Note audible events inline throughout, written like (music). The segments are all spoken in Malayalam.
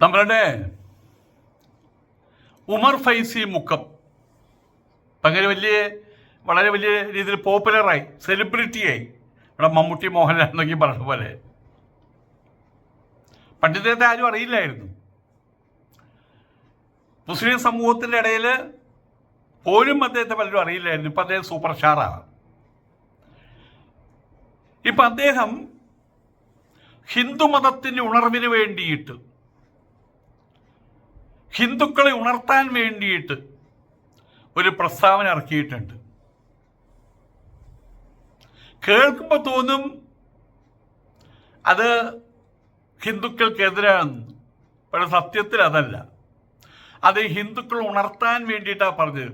നമ്മളുടെ ഉമർ ഫൈസി മുക്കം. അങ്ങനെ വലിയ വളരെ വലിയ രീതിയിൽ പോപ്പുലറായി സെലിബ്രിറ്റിയായി ഇവിടെ മമ്മൂട്ടി മോഹൻലാൽ എന്നൊക്കെ പറഞ്ഞ പോലെ. പണ്ഡിതത്തെ ആരും അറിയില്ലായിരുന്നു. മുസ്ലിം സമൂഹത്തിന്റെ ഇടയിൽ പോലും അദ്ദേഹത്തെ പലരും അറിയില്ലായിരുന്നു. ഇപ്പം അദ്ദേഹം സൂപ്പർ സ്റ്റാറാണ് ഇപ്പം അദ്ദേഹം ഹിന്ദുമതത്തിന്റെ ഉണർവിന് വേണ്ടിയിട്ട് ഹിന്ദുക്കളെ ഉണർത്താൻ വേണ്ടിയിട്ട് ഒരു പ്രസ്താവന ഇറക്കിയിട്ടുണ്ട്. കേൾക്കുമ്പോൾ തോന്നും അത് ഹിന്ദുക്കൾക്കെതിരാണെന്ന് പക്ഷെ സത്യത്തിൽ അതല്ല. അത് ഹിന്ദുക്കൾ ഉണർത്താൻ വേണ്ടിയിട്ടാണ് പറഞ്ഞത്.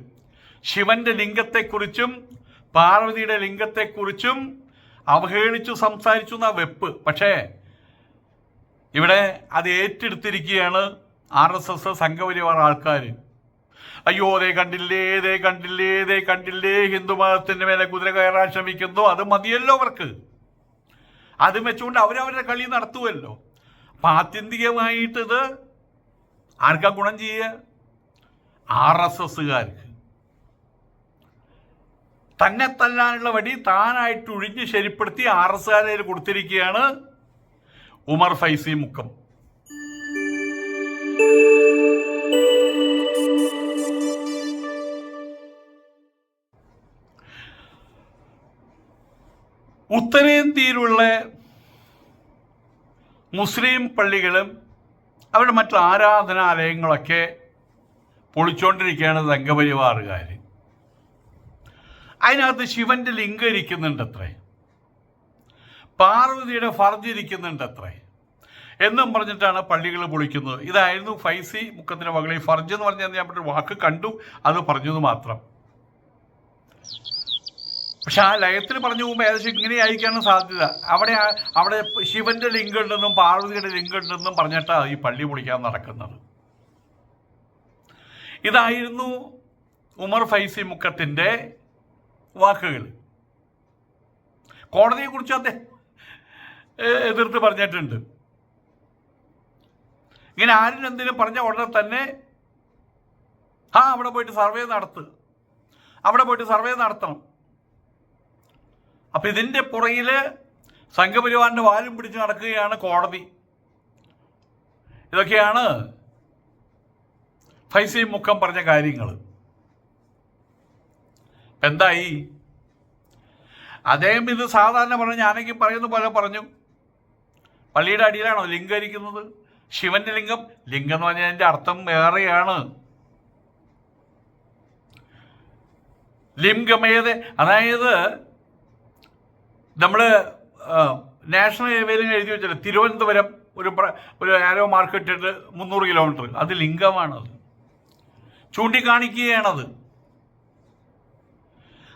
ശിവന്റെ ലിംഗത്തെക്കുറിച്ചും പാർവതിയുടെ ലിംഗത്തെക്കുറിച്ചും അവഹേളിച്ചു സംസാരിച്ചു എന്ന വെപ്പ്. പക്ഷേ ഇവിടെ അത് ഏറ്റെടുത്തിരിക്കുകയാണ് ആർ എസ് എസ് സംഘപരിവാർ ആൾക്കാർ അയ്യോ ദേ കണ്ടില്ലേ ദേ കണ്ടില്ലേ ദേ കണ്ടില്ലേ ഹിന്ദു മതത്തിന്റെ മേലെ കുതിര കയറാൻ ശ്രമിക്കുന്നു അത് മതിയല്ലോ അവർക്ക്. അത് വെച്ചുകൊണ്ട് അവരവരുടെ കളി നടത്തുമല്ലോ അപ്പം ആത്യന്തികമായിട്ടിത് ആർക്കാ ഗുണം ചെയ്യുക? ആർ എസ് എസ്സുകാർക്ക്. തന്നെ തല്ലാനുള്ള വടി താനായിട്ട് ഒഴിഞ്ഞ് ശരിപ്പെടുത്തി ആർ എസ് കാരയിൽ കൊടുത്തിരിക്കുകയാണ് ഉമർ ഫൈസി മുക്കം. ഉത്തരേന്ത്യയിലുള്ള മുസ്ലിം പള്ളികളും അവരുടെ മറ്റു ആരാധനാലയങ്ങളൊക്കെ പൊളിച്ചുകൊണ്ടിരിക്കുകയാണ് സംഘപരിവാറുകാർ അതിനകത്ത് ശിവന്റെ ലിംഗം ഇരിക്കുന്നുണ്ട് അത്രേ പാർവതിയുടെ ഫർജ് ഇരിക്കുന്നുണ്ട് അത്രേ എന്നും പറഞ്ഞിട്ടാണ് പള്ളികൾ പൊളിക്കുന്നത്. ഇതായിരുന്നു ഫൈസി മുക്കത്തിന് മകളിൽ ഫർജ് എന്ന് പറഞ്ഞാൽ ഞാൻ ഒരു വാക്ക് കണ്ടു അത് പറഞ്ഞത് മാത്രം. പക്ഷെ ആ ലയത്തിൽ പറഞ്ഞു പോകുമ്പോൾ ഏകദേശം ഇങ്ങനെ ആയിരിക്കാണ് സാധ്യത. അവിടെ അവിടെ ശിവന്റെ ലിംഗം ഉണ്ടെന്നും പാർവതിയുടെ ലിംഗം ഉണ്ടെന്നും പറഞ്ഞിട്ടാണ് ഈ പള്ളി പൊളിക്കാൻ നടക്കുന്നത്. ഇതായിരുന്നു ഉമർ ഫൈസി മുക്കത്തിന്റെ വാക്കുകൾ. കോടതിയെക്കുറിച്ച് അദ്ദേഹം എതിർത്ത് പറഞ്ഞിട്ടുണ്ട്. ഇങ്ങനെ ആരും എന്തിനും പറഞ്ഞ ഉടനെ തന്നെ ആ അവിടെ പോയിട്ട് സർവേ നടത്തുക അവിടെ പോയിട്ട് സർവേ നടത്തണം. അപ്പം ഇതിന്റെ പുറകിൽ സംഘപരിവാറിന്റെ വാലും പിടിച്ച് നടക്കുകയാണ് കോടതി. ഇതൊക്കെയാണ് ഫൈസി മുഖം പറഞ്ഞ കാര്യങ്ങൾ എന്തായി? അദ്ദേഹം ഇത് സാധാരണ പറഞ്ഞു ഞാനെങ്കിൽ പറയുന്ന പോലെ പറഞ്ഞു. പള്ളിയുടെ അടിയിലാണോ ലിംഗം ഇരിക്കുന്നത് ശിവന്റെ ലിംഗം. ലിംഗം എന്ന് പറഞ്ഞാൽ അതിന്റെ അർത്ഥം വേറെയാണ്. ലിംഗമേത് അതായത് നമ്മൾ നാഷണൽ ഹൈവേയിൽ എഴുതി വെച്ചില്ല. തിരുവനന്തപുരം ഒരു ഒരു ആരോ മാർക്കറ്റ് മുന്നൂറ് കിലോമീറ്റർ. അത് ലിംഗമാണത് ചൂണ്ടിക്കാണിക്കുകയാണത്.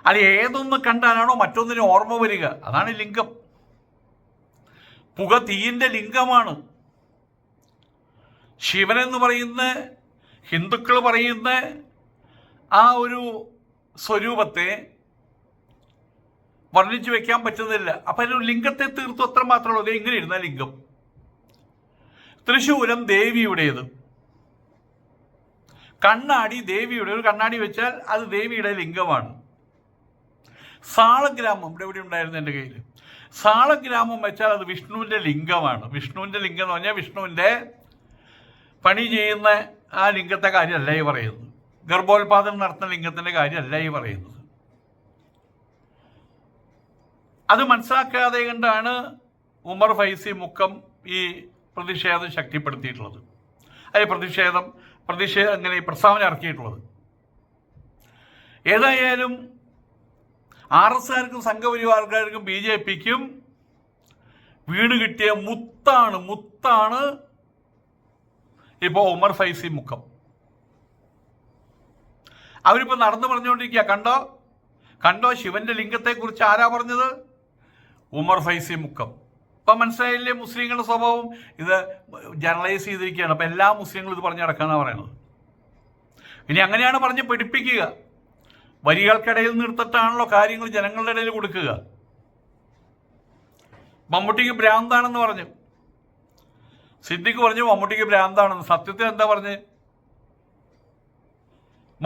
അത് ഏതൊന്ന് കണ്ടാലാണോ മറ്റൊന്നിന് ഓർമ്മ വരിക. അതാണ് ലിംഗം. പുക തീയിന്റെ ലിംഗമാണ്. ശിവനെന്ന് പറയുന്ന ഹിന്ദുക്കൾ പറയുന്ന ആ ഒരു സ്വരൂപത്തെ വർണിച്ചു വെക്കാൻ പറ്റുന്നില്ല. അപ്പം അതിനൊരു ലിംഗത്തെ തീർത്തു അത്ര മാത്രമേ ഉള്ളൂ. എങ്ങനെ ഇരുന്ന ലിംഗം? തൃശൂലം ദേവിയുടേത്. കണ്ണാടി ദേവിയുടെ ഒരു കണ്ണാടി വെച്ചാൽ അത് ദേവിയുടെ ലിംഗമാണ്. സാളഗ്രാമം ഇവിടെ ഇവിടെ ഉണ്ടായിരുന്നു എന്റെ കയ്യിൽ സാളഗ്രാമം വെച്ചാൽ അത് വിഷ്ണുവിന്റെ ലിംഗമാണ്. വിഷ്ണുവിന്റെ ലിംഗം എന്ന് പറഞ്ഞാൽ വിഷ്ണുവിന്റെ പണി ചെയ്യുന്ന ആ ലിംഗത്തെ കാര്യമല്ല ഈ പറയുന്നത്. ഗർഭോത്പാദനം നടത്തുന്ന ലിംഗത്തിന്റെ കാര്യമല്ല ഈ പറയുന്നത്. അത് മനസ്സിലാക്കാതെ കൊണ്ടാണ് ഉമർ ഫൈസി മുക്കം ഈ പ്രതിഷേധം ശക്തിപ്പെടുത്തിയിട്ടുള്ളത്. അത് പ്രതിഷേധം പ്രതിഷേധം അങ്ങനെ പ്രസ്താവന ഇറക്കിയിട്ടുള്ളത്. ഏതായാലും ആർ എസ് ആർക്കും സംഘപരിവാർക്കാർക്കും ബി ജെ പിക്കും വീട് കിട്ടിയ മുത്താണ് മുത്താണ് ഇപ്പോൾ ഉമർ ഫൈസി മുഖം. അവരിപ്പോൾ നടന്നു പറഞ്ഞുകൊണ്ടിരിക്കുക കണ്ടോ? കണ്ടോ ശിവന്റെ ലിംഗത്തെക്കുറിച്ച് ആരാ പറഞ്ഞത്? ഉമർ ഫൈസി മുഖം. ഇപ്പം മനസ്സിലായില്ലേ മുസ്ലിങ്ങളുടെ സ്വഭാവം? ഇത് ജനറലൈസ് ചെയ്തിരിക്കുകയാണ്. അപ്പം എല്ലാ മുസ്ലിങ്ങളും ഇത് പറഞ്ഞു നടക്കാന്നാണ് പറയുന്നത് ഇനി അങ്ങനെയാണ് പറഞ്ഞ് പഠിപ്പിക്കുക. വരികൾക്കിടയിൽ നിർത്തിട്ടാണല്ലോ കാര്യങ്ങൾ ജനങ്ങളുടെ ഇടയിൽ കൊടുക്കുക. മമ്മൂട്ടിക്ക് ഭ്രാന്താണെന്ന് പറഞ്ഞു. സിദ്ദിഖ് പറഞ്ഞു മമ്മൂട്ടിക്ക് ഭ്രാന്താണെന്ന്. സത്യത്തിൽ എന്താ പറഞ്ഞ്?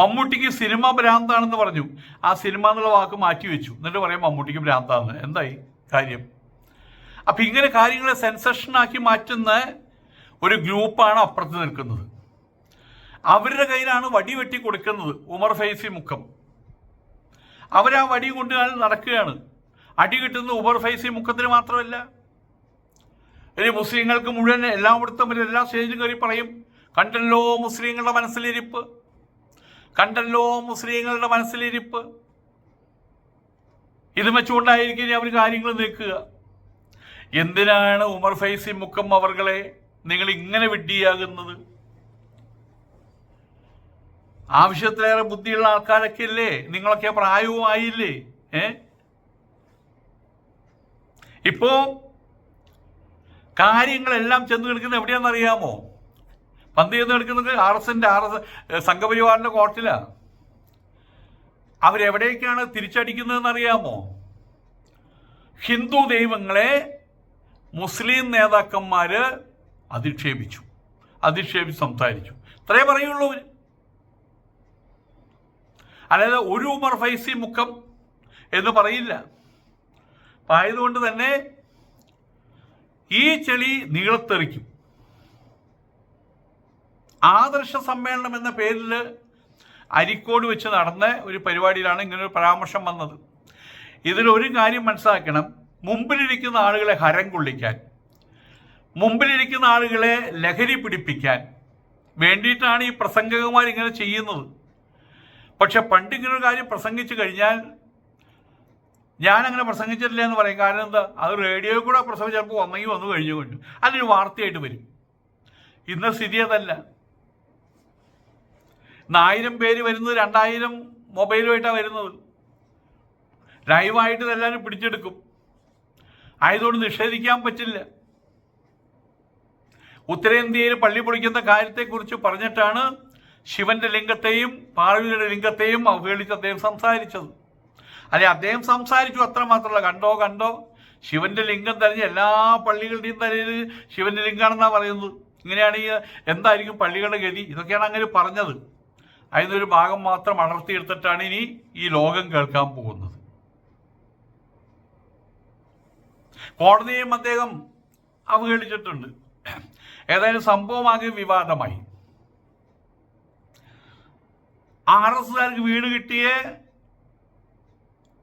മമ്മൂട്ടിക്ക് സിനിമ ഭ്രാന്താണെന്ന് പറഞ്ഞു. ആ സിനിമ എന്നുള്ള വാക്ക് മാറ്റി വെച്ചു. എന്നിട്ട് പറയാം മമ്മൂട്ടിക്ക് ഭ്രാന്താണെന്ന് എന്തായി? കാര്യം. അപ്പൊ ഇങ്ങനെ കാര്യങ്ങളെ സെൻസേഷനാക്കി മാറ്റുന്ന ഒരു ഗ്രൂപ്പാണ് അപ്പുറത്ത് നിൽക്കുന്നത്. അവരുടെ കയ്യിലാണ് വടി വെട്ടി കൊടുക്കുന്നത് ഉമർ ഫൈസി മുക്കം. അവരാ വടി കൊണ്ട് നടക്കുകയാണ്. അടി കിട്ടുന്നത് ഉമർ ഫൈസി മുക്കത്തിന് മാത്രമല്ല. ഇനി മുസ്ലിങ്ങൾക്ക് മുഴുവൻ എല്ലായിടത്തും എല്ലാ സ്റ്റേജിലും കയറി പറയും കണ്ടല്ലോ മുസ്ലിങ്ങളുടെ മനസ്സിലിരിപ്പ്. കണ്ടല്ലോ മുസ്ലിങ്ങളുടെ മനസ്സിലിരിപ്പ്. ഇത് വെച്ചുകൊണ്ടായിരിക്കും അവർ കാര്യങ്ങൾ നീക്കുക. എന്തിനാണ് ഉമർ ഫൈസി മുക്കം അവർകളെ നിങ്ങൾ ഇങ്ങനെ വിഡ്ഢിയാകുന്നത്? ആവശ്യത്തിലേറെ ബുദ്ധിയുള്ള ആൾക്കാരൊക്കെ അല്ലേ നിങ്ങളൊക്കെ പ്രായവും ആയില്ലേ ഏ? ഇപ്പോ കാര്യങ്ങളെല്ലാം ചെന്ന് കിടക്കുന്നത് എവിടെയാണെന്നറിയാമോ പന്ത് ചെന്ന് കിടക്കുന്നത് ആർ എസ് എന്റെ ആർ എസ് സംഘപരിവാറിന്റെ കോർട്ടിലാണ് അവരെവിടേക്കാണ് തിരിച്ചടിക്കുന്നതെന്ന് അറിയാമോ? ഹിന്ദു ദൈവങ്ങളെ മുസ്ലിം നേതാക്കന്മാർ അധിക്ഷേപിച്ചു. അധിക്ഷേപിച്ച് സംസാരിച്ചു. ഇത്രേ പറയുള്ളൂ അതായത് ഒരു ഉമർ ഫൈസി മുഖം എന്ന് പറയില്ല. അപ്പം ആയതുകൊണ്ട് തന്നെ ഈ ചെളി നീളത്തെറിക്കും. ആദർശ സമ്മേളനം എന്ന പേരിൽ അരിക്കോട് വെച്ച് നടന്ന ഒരു പരിപാടിയിലാണ് ഇങ്ങനൊരു പരാമർശം വന്നത്. ഇതിലൊരു കാര്യം മനസ്സിലാക്കണം. മുമ്പിലിരിക്കുന്ന ആളുകളെ ഹരം കൊള്ളിക്കാൻ മുമ്പിലിരിക്കുന്ന ആളുകളെ ലഹരി പിടിപ്പിക്കാൻ വേണ്ടിയിട്ടാണ് ഈ പ്രസംഗകന്മാർ ഇങ്ങനെ ചെയ്യുന്നത്. പക്ഷെ പണ്ട് ഇങ്ങനെ കാര്യം പ്രസംഗിച്ചു കഴിഞ്ഞാൽ ഞാൻ അങ്ങനെ പ്രസംഗിച്ചിട്ടില്ല എന്ന് പറയും. കാരണം എന്താ? അത് റേഡിയോയിൽ കൂടെ പ്രസംഗം ചിലപ്പോൾ വന്നെങ്കിൽ വന്നു കഴിഞ്ഞു കൊണ്ട് അതിന് വാർത്തയായിട്ട് വരും. ഇന്ന സ്ഥിതി അതല്ല. ആയിരം പേര് വരുന്നത് രണ്ടായിരം മൊബൈലുമായിട്ടാണ് വരുന്നത്. ലൈവായിട്ട് ഇതെല്ലാവരും പിടിച്ചെടുക്കും. ആയതുകൊണ്ട് നിഷേധിക്കാൻ പറ്റില്ല. ഉത്തരേന്ത്യയിൽ പള്ളി പൊളിക്കുന്ന കാര്യത്തെക്കുറിച്ച് പറഞ്ഞിട്ടാണ് ശിവന്റെ ലിംഗത്തെയും പാർവതിയുടെ ലിംഗത്തെയും അവഹേളിച്ച് അദ്ദേഹം സംസാരിച്ചത്. അല്ലെ അദ്ദേഹം സംസാരിച്ചു അത്ര മാത്രമല്ല. കണ്ടോ കണ്ടോ? ശിവന്റെ ലിംഗം തെരഞ്ഞ് എല്ലാ പള്ളികളുടെയും തലയിൽ ശിവന്റെ ലിംഗാണെന്നാണ് പറയുന്നത്. ഇങ്ങനെയാണ് ഈ എന്തായിരിക്കും പള്ളികളുടെ ഗതി? ഇതൊക്കെയാണ് അങ്ങനെ പറഞ്ഞത്. അതിനൊരു ഭാഗം മാത്രം അടർത്തിയെടുത്തിട്ടാണ് ഇനി ഈ ലോകം കേൾക്കാൻ പോകുന്നത്. കോടതിയെയും അദ്ദേഹം അവഹേളിച്ചിട്ടുണ്ട്. ഏതായാലും സംഭവമാകെ വിവാദമായി. ആർ എസ്സുകാർക്ക് വീട് കിട്ടിയ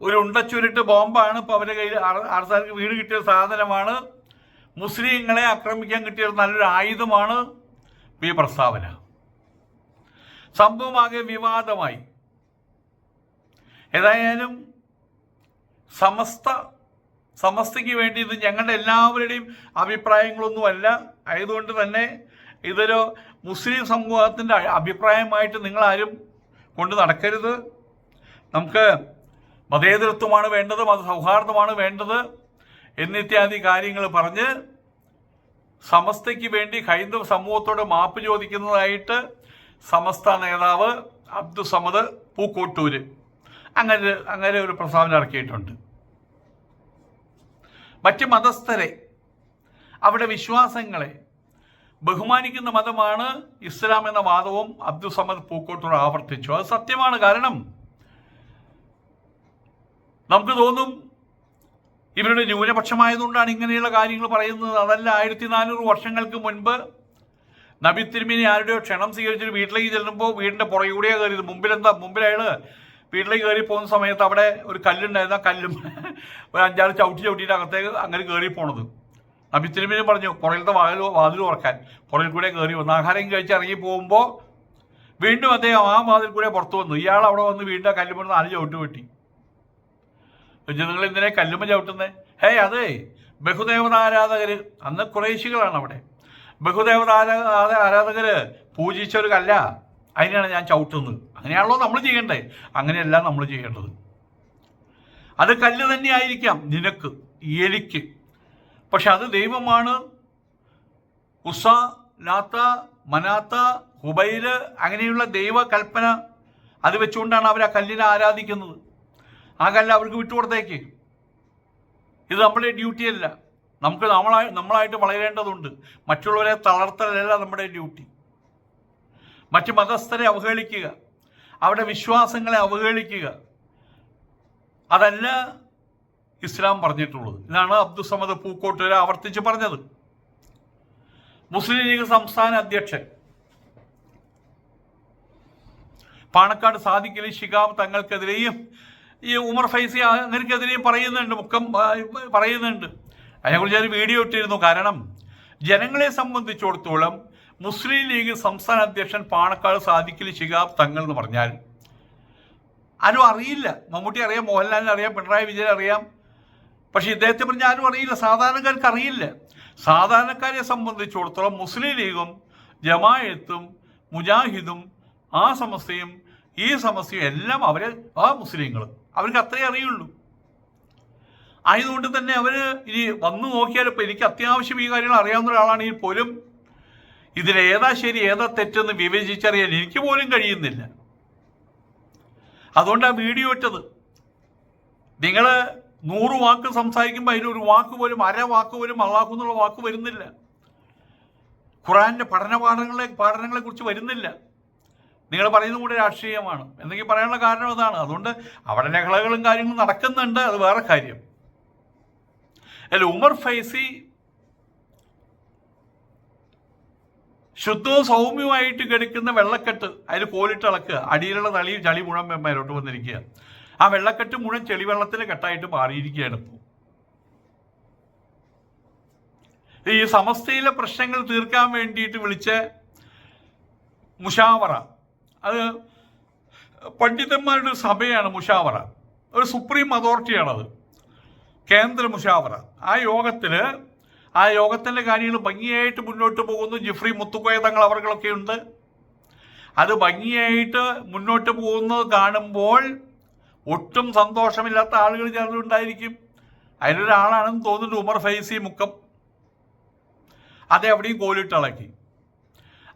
ഒരു ഉണ്ടച്ചുരുട്ട് ബോംബാണ് ഇപ്പോൾ അവരുടെ കയ്യിൽ. ആർസാർക്ക് വീട് കിട്ടിയ സാധനമാണ്. മുസ്ലിങ്ങളെ ആക്രമിക്കാൻ കിട്ടിയ നല്ലൊരു ആയുധമാണ് ഈ പ്രസ്താവന. സംഭവമാകെ വിവാദമായി. ഏതായാലും സമസ്ത സമസ്തയ്ക്ക് വേണ്ടി ഇത് ഞങ്ങളുടെ എല്ലാവരുടെയും അഭിപ്രായങ്ങളൊന്നുമല്ല. ആയതുകൊണ്ട് തന്നെ ഇതൊരു മുസ്ലിം സമൂഹത്തിന്റെ അഭിപ്രായമായിട്ട് നിങ്ങളാരും കൊണ്ട് നടക്കരുത്. നമുക്ക് മതേതരത്വമാണ് വേണ്ടത് മത സൗഹാർദ്ദമാണ് വേണ്ടത് എന്നിത്യാദി കാര്യങ്ങൾ പറഞ്ഞ് സമസ്തയ്ക്ക് വേണ്ടി ഹൈന്ദവ സമൂഹത്തോട് മാപ്പ് ചോദിക്കുന്നതായിട്ട് സമസ്ത നേതാവ് അബ്ദുസമദ് പൂക്കോട്ടൂര്. അങ്ങനെ അങ്ങനെ ഒരു പ്രസ്താവന ഇറക്കിയിട്ടുണ്ട്. മറ്റ് മതസ്ഥരെ അവിടെ വിശ്വാസങ്ങളെ ബഹുമാനിക്കുന്ന മതമാണ് ഇസ്ലാം എന്ന വാദവും അബ്ദുസമദ് പൂക്കോട്ടൂർ ആവർത്തിച്ചു. അത് സത്യമാണ്. കാരണം നമുക്ക് തോന്നും ഇവരുടെ ന്യൂനപക്ഷമായതുകൊണ്ടാണ് ഇങ്ങനെയുള്ള കാര്യങ്ങൾ പറയുന്നത്. അതല്ല ആയിരത്തി നാനൂറ് വർഷങ്ങൾക്ക് മുൻപ് നബി തിരുമേനി ആരുടെയോ ക്ഷണം സ്വീകരിച്ചിട്ട് വീട്ടിലേക്ക് ചെല്ലുമ്പോൾ വീടിന്റെ പുറകെ കൂടിയാണ് കയറിയത്. മുമ്പിലെന്താ? മുമ്പിൽ അയാൾ വീട്ടിലേക്ക് കയറി പോകുന്ന സമയത്ത് അവിടെ ഒരു കല്ലുണ്ടായിരുന്നു. ആ കല്ലും (laughs) ഒരു അഞ്ചാറ് ചവിട്ടി ചവിട്ടിയിട്ട് അകത്തേക്ക് അങ്ങനെ കയറി പോണത്. നബി തിരുമേനി പറഞ്ഞു പുറകിലത്തെ വാതിൽ വാതിൽ ഉറക്കാൻ പുറകിൽ കൂടെ കയറി വന്നു ആഹാരം കഴിച്ച് ഇറങ്ങി പോകുമ്പോൾ വീണ്ടും അദ്ദേഹം ആ വാതിൽ കൂടെ പുറത്തു വന്നു. ഇയാൾ അവിടെ വന്ന് വീണ്ടും ആ കല്ലുമ്പോൾ നാല് ചവിട്ട് വെട്ടി. നിങ്ങൾ എന്തിനാ കല്ലുമ്മ ചവിട്ടുന്നത് ഹേ അതെ ബഹുദേവതാരാധകര് അന്ന് കുറേശികളാണ് അവിടെ. ബഹുദേവതാര ആരാധകര് പൂജിച്ച ഒരു കല്ല അതിനാണ് ഞാൻ ചവിട്ടുന്നത്. അങ്ങനെയാണല്ലോ നമ്മൾ ചെയ്യേണ്ടേ. അങ്ങനെയല്ല നമ്മൾ ചെയ്യേണ്ടത്. അത് കല്ല് തന്നെ ആയിരിക്കാം നിനക്ക് എനിക്ക് പക്ഷെ അത് ദൈവമാണ്. ഉസ ലാത്ത മനാത്ത ഹുബൈൽ അങ്ങനെയുള്ള ദൈവകൽപ്പന അത് വെച്ചുകൊണ്ടാണ് അവർ ആ കല്ലിനെ ആരാധിക്കുന്നത്. ആ കല്ല് അവർക്ക് വിട്ടുകൊടുത്തേക്ക്. ഇത് നമ്മുടെ ഡ്യൂട്ടിയല്ല നമുക്ക് നമ്മളായി നമ്മളായിട്ട് വളരേണ്ടതുണ്ട്. മറ്റുള്ളവരെ തളർത്തലല്ല നമ്മുടെ ഡ്യൂട്ടി മറ്റ് മതസ്ഥരെ അവഹേളിക്കുക. അവരുടെ വിശ്വാസങ്ങളെ അവഹേളിക്കുക. അതല്ല ഇസ്ലാം പറഞ്ഞിട്ടുള്ളത്. ഇതാണ് അബ്ദുസമദ് പൂക്കോട്ടുവര ആവർത്തിച്ച് പറഞ്ഞത്. മുസ്ലിം ലീഗ് സംസ്ഥാന അധ്യക്ഷൻ. പാണക്കാട് സാദിഖലി ശിഹാബ് തങ്ങൾക്കെതിരെയും ഈ ഉമർ ഫൈസി അങ്ങനെക്കെതിരെയും പറയുന്നുണ്ട് മുഖം പറയുന്നുണ്ട്. അതിനെക്കുറിച്ച് ഞാൻ വീഡിയോ ഇട്ടിരുന്നു. കാരണം ജനങ്ങളെ സംബന്ധിച്ചിടത്തോളം മുസ്ലിം ലീഗ് സംസ്ഥാന അധ്യക്ഷൻ പാണക്കാട് സാദിഖലി ശിഹാബ് തങ്ങൾ എന്ന് പറഞ്ഞാൽ ആരും അറിയില്ല. മമ്മൂട്ടി അറിയാം മോഹൻലാലിനെ അറിയാം പിണറായി വിജയൻ അറിയാം. പക്ഷേ ഇദ്ദേഹത്തെ പറഞ്ഞ ആരും അറിയില്ല. സാധാരണക്കാർക്ക് അറിയില്ല. സാധാരണക്കാരെ സംബന്ധിച്ചിടത്തോളം മുസ്ലിം ലീഗും ജമായത്തും മുജാഹിദും ആ സമസ്തയും ഈ സമസ്തയും എല്ലാം അവരെ ആ മുസ്ലിങ്ങൾ അവർക്ക് അത്രേ അറിയുള്ളൂ. ആയതുകൊണ്ട് തന്നെ അവർ ഇനി വന്നു നോക്കിയാൽ ഇപ്പം എനിക്ക് അത്യാവശ്യം ഈ കാര്യങ്ങൾ അറിയാവുന്ന ഒരാളാണെങ്കിൽ പോലും ഇതിലേതാ ശരി ഏതാ തെറ്റെന്ന് വിവേചിച്ചറിയാൻ എനിക്ക് പോലും കഴിയുന്നില്ല. അതുകൊണ്ടാണ് വീഡിയോ ഇട്ടത്. നിങ്ങൾ നൂറ് വാക്ക് സംസാരിക്കുമ്പോൾ അതിലൊരു വാക്ക് പോലും അര വാക്ക് പോലും അള്ളാഹു എന്നുള്ള വാക്ക് വരുന്നില്ല. ഖുറാന്റെ പഠന പാഠങ്ങളെ പാഠനങ്ങളെ കുറിച്ച് വരുന്നില്ല. നിങ്ങൾ പറയുന്നത് കൂടെ രാഷ്ട്രീയമാണ്. എന്തെങ്കിൽ പറയാനുള്ള കാരണം അതാണ്. അതുകൊണ്ട് അവിടെ ലഹളകളും കാര്യങ്ങളും നടക്കുന്നുണ്ട്. അത് വേറെ കാര്യം. അല്ല ഉമർ ഫൈസി ശുദ്ധവും സൗമ്യമായിട്ട് കിടക്കുന്ന വെള്ളക്കെട്ട് അതിൽ കോലിട്ട് ഇളക്കുക അടിയിലുള്ള തളി ചളി മുഴുവൻ മേലോട്ട് വന്നിരിക്കുക. ആ വെള്ളക്കെട്ട് മുഴുവൻ ചെളിവെള്ളത്തിലെ കെട്ടായിട്ട് മാറിയിരിക്കുകയാണ് ഇപ്പോൾ ഈ സമസ്തയിലെ പ്രശ്നങ്ങൾ തീർക്കാൻ വേണ്ടിയിട്ട് വിളിച്ച മുഷാവറ അത് പണ്ഡിതന്മാരുടെ സഭയാണ് മുഷാവറ. ഒരു സുപ്രീം അതോറിറ്റിയാണത്. കേന്ദ്ര മുഷാവറ. ആ യോഗത്തിൽ ആ യോഗത്തിന്റെ കാര്യങ്ങൾ ഭംഗിയായിട്ട് മുന്നോട്ട് പോകുന്നു. ജിഫ്രി മുത്തുക്കോയ തങ്ങൾ അവർകളൊക്കെ ഉണ്ട്. അത് ഭംഗിയായിട്ട് മുന്നോട്ട് പോകുന്നത് കാണുമ്പോൾ ഒട്ടും സന്തോഷമില്ലാത്ത ആളുകൾ ചേർന്നുണ്ടായിരിക്കും അതിലൊരാളാണെന്ന് തോന്നുന്നു ഉമർ ഫൈസി മുക്കം. അതെവിടെയും കോലിട്ടിളക്കി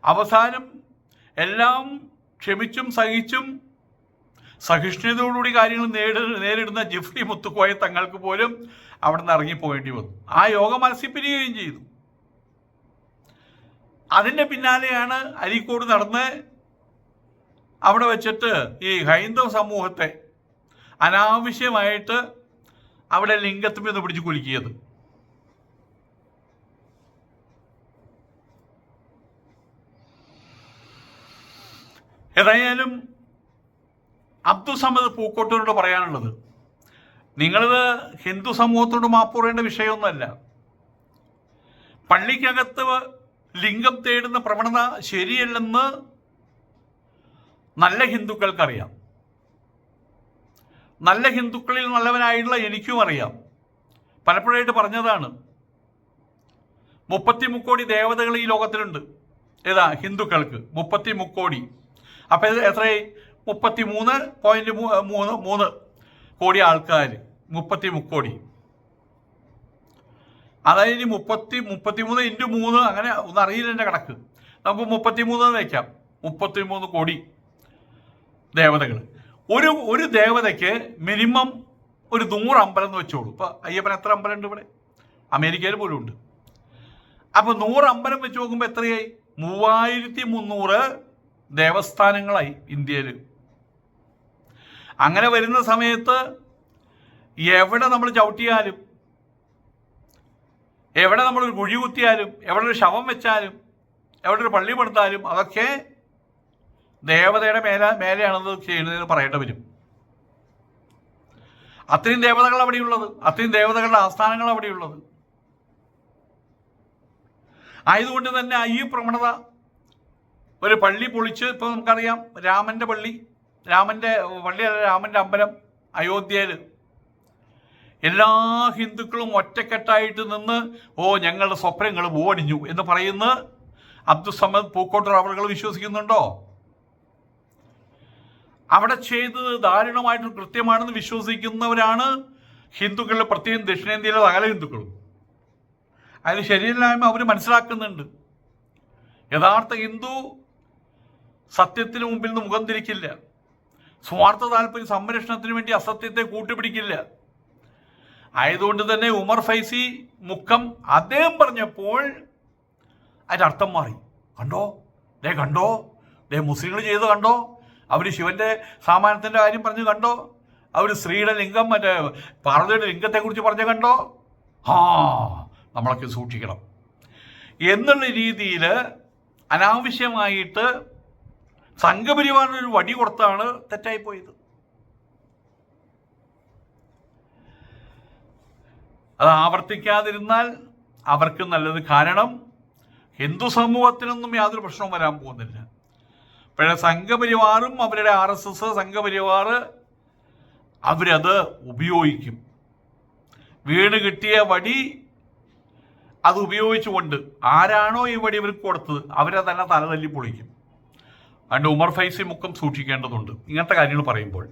അവസാനം എല്ലാം ക്ഷമിച്ചും സഹിച്ചും സഹിഷ്ണുതയോടുകൂടി കാര്യങ്ങൾ നേടി നേരിടുന്ന ജിഫ്രി മുത്തുക്കോയ തങ്ങൾക്ക് പോലും അവിടെ നിന്ന് ഇറങ്ങിപ്പോകേണ്ടി വന്നു. ആ യോഗം മത്സ്യപ്പിരിയുകയും ചെയ്തു. അതിന്റെ പിന്നാലെയാണ് അരീക്കോട് നടന്ന് അവിടെ വെച്ചിട്ട് ഈ ഹൈന്ദവ സമൂഹത്തെ അനാവശ്യമായിട്ട് അവിടെ ലിംഗത്തുമെന്ന് പിടിച്ച് കുലുക്കിയത്. ഏതായാലും അബ്ദുസമദ് പൂക്കോട്ടൂരോട് പറയാനുള്ളത് നിങ്ങളിത് ഹിന്ദു സമൂഹത്തോട് മാപ്പ് പറയേണ്ട വിഷയമൊന്നുമല്ല. പള്ളിക്കകത്ത് ലിംഗം തേടുന്ന പ്രവണത ശരിയല്ലെന്ന് നല്ല ഹിന്ദുക്കൾക്കറിയാം. നല്ല ഹിന്ദുക്കളിൽ നല്ലവനായിട്ടുള്ള എനിക്കും അറിയാം. പലപ്പോഴായിട്ട് പറഞ്ഞതാണ് മുപ്പത്തി മുക്കോടി ദേവതകൾ ഈ ലോകത്തിലുണ്ട്. ഏതാ ഹിന്ദുക്കൾക്ക് മുപ്പത്തി മുക്കോടി അപ്പം എത്രയായി? മുപ്പത്തി മൂന്ന് പോയിന്റ് മൂന്ന് മൂന്ന് കോടി ആൾക്കാർ. മുപ്പത്തി മുക്കോടി അതായത് ഇനി മുപ്പത്തി മുപ്പത്തി മൂന്ന് ഇന്റു മൂന്ന് അങ്ങനെ ഒന്നും അറിയില്ല എന്റെ കണക്ക്. നമുക്ക് മുപ്പത്തി മൂന്ന് വയ്ക്കാം മുപ്പത്തി മൂന്ന് കോടി ദേവതകൾ ഒരു ഒരു ദേവതയ്ക്ക് മിനിമം ഒരു നൂറ് അമ്പലം എന്ന് വെച്ചോളൂ. ഇപ്പൊ അയ്യപ്പൻ എത്ര അമ്പലം ഉണ്ട് ഇവിടെ? അമേരിക്കയിൽ പോലും ഉണ്ട്. അപ്പൊ നൂറ് അമ്പലം വെച്ച് നോക്കുമ്പോൾ എത്രയായി? മൂവായിരത്തി മുന്നൂറ് ദേവസ്ഥാനങ്ങളായി ഇന്ത്യയിൽ. അങ്ങനെ വരുന്ന സമയത്ത് എവിടെ നമ്മൾ ചവിട്ടിയാലും എവിടെ നമ്മളൊരു കുഴി കുത്തിയാലും എവിടെ ഒരു ശവം വെച്ചാലും എവിടെ ഒരു പള്ളി പണിതാലും അതൊക്കെ ദേവതയുടെ മേല മേലെയാണത് ചെയ്യുന്നതെന്ന് പറയേണ്ടി വരും. അത്രയും ദേവതകൾ അവിടെയുള്ളത് അത്രയും ദേവതകളുടെ ആസ്ഥാനങ്ങൾ അവിടെയുള്ളത്. ആയതുകൊണ്ട് തന്നെ ഈ പ്രവണത ഒരു പള്ളി പൊളിച്ച് ഇപ്പോൾ നമുക്കറിയാം രാമന്റെ പള്ളി രാമന്റെ പള്ളി അല്ല രാമന്റെ അമ്പലം അയോധ്യയിൽ. എല്ലാ ഹിന്ദുക്കളും ഒറ്റക്കെട്ടായിട്ട് നിന്ന് ഓ ഞങ്ങളുടെ സ്വപ്നങ്ങൾ ഓടിഞ്ഞു എന്ന് പറയുന്ന അബ്ദുസമദ് പൂക്കോട്ടർ അവർ വിശ്വസിക്കുന്നുണ്ടോ? അവിടെ ചെയ്തത് ദാരുണമായിട്ട് കൃത്യമാണെന്ന് വിശ്വസിക്കുന്നവരാണ് ഹിന്ദുക്കളുടെ പ്രത്യേകം ദക്ഷിണേന്ത്യയിലെ സകല ഹിന്ദുക്കളും. അതിന് ശരിയല്ലായ്മ അവർ മനസ്സിലാക്കുന്നുണ്ട്. യഥാർത്ഥ ഹിന്ദു സത്യത്തിന് മുമ്പിൽ നിന്ന് മുഖം തിരിക്കില്ല. സ്വാർത്ഥ താല്പര്യ സംരക്ഷണത്തിന് വേണ്ടി അസത്യത്തെ കൂട്ടുപിടിക്കില്ല. ആയതുകൊണ്ട് തന്നെ ഉമർ ഫൈസി മുഖം അദ്ദേഹം പറഞ്ഞപ്പോൾ അതിന്റെ അർത്ഥം മാറി. കണ്ടോ? ദേ കണ്ടോ? ദേ മുസ്ലിങ്ങൾ ചെയ്ത് കണ്ടോ? അവർ ശിവന്റെ സാമാനത്തിന്റെ കാര്യം പറഞ്ഞു കണ്ടോ? അവർ സ്ത്രീയുടെ ലിംഗം മറ്റേ പാർവതിയുടെ ലിംഗത്തെക്കുറിച്ച് പറഞ്ഞു കണ്ടോ? ആ നമ്മളൊക്കെ സൂക്ഷിക്കണം. എന്നുള്ള രീതിയിൽ അനാവശ്യമായിട്ട് സംഘപരിവാറിന് ഒരു വടി കൊടുത്താണ് തെറ്റായി പോയത് അത് ആവർത്തിക്കാതിരുന്നാൽ അവർക്ക് നല്ലത് കാരണം ഹിന്ദു സമൂഹത്തിനൊന്നും യാതൊരു പ്രശ്നവും വരാൻ പോകുന്നില്ല. പക്ഷേ സംഘപരിവാറും അവരുടെ ആർ എസ് എസ് സംഘപരിവാർ അവരത് ഉപയോഗിക്കും. വീണ് കിട്ടിയ വടി അത് ഉപയോഗിച്ചുകൊണ്ട് ആരാണോ ഈ വടി ഇവർക്ക് കൊടുത്തത് അവരെ തന്നെ തല തല്ലി പൊളിക്കും. അതുകൊണ്ട് ഉമർ ഫൈസി മുക്കം സൂക്ഷിക്കേണ്ടതുണ്ട്. ഇങ്ങനത്തെ കാര്യങ്ങൾ പറയുമ്പോൾ.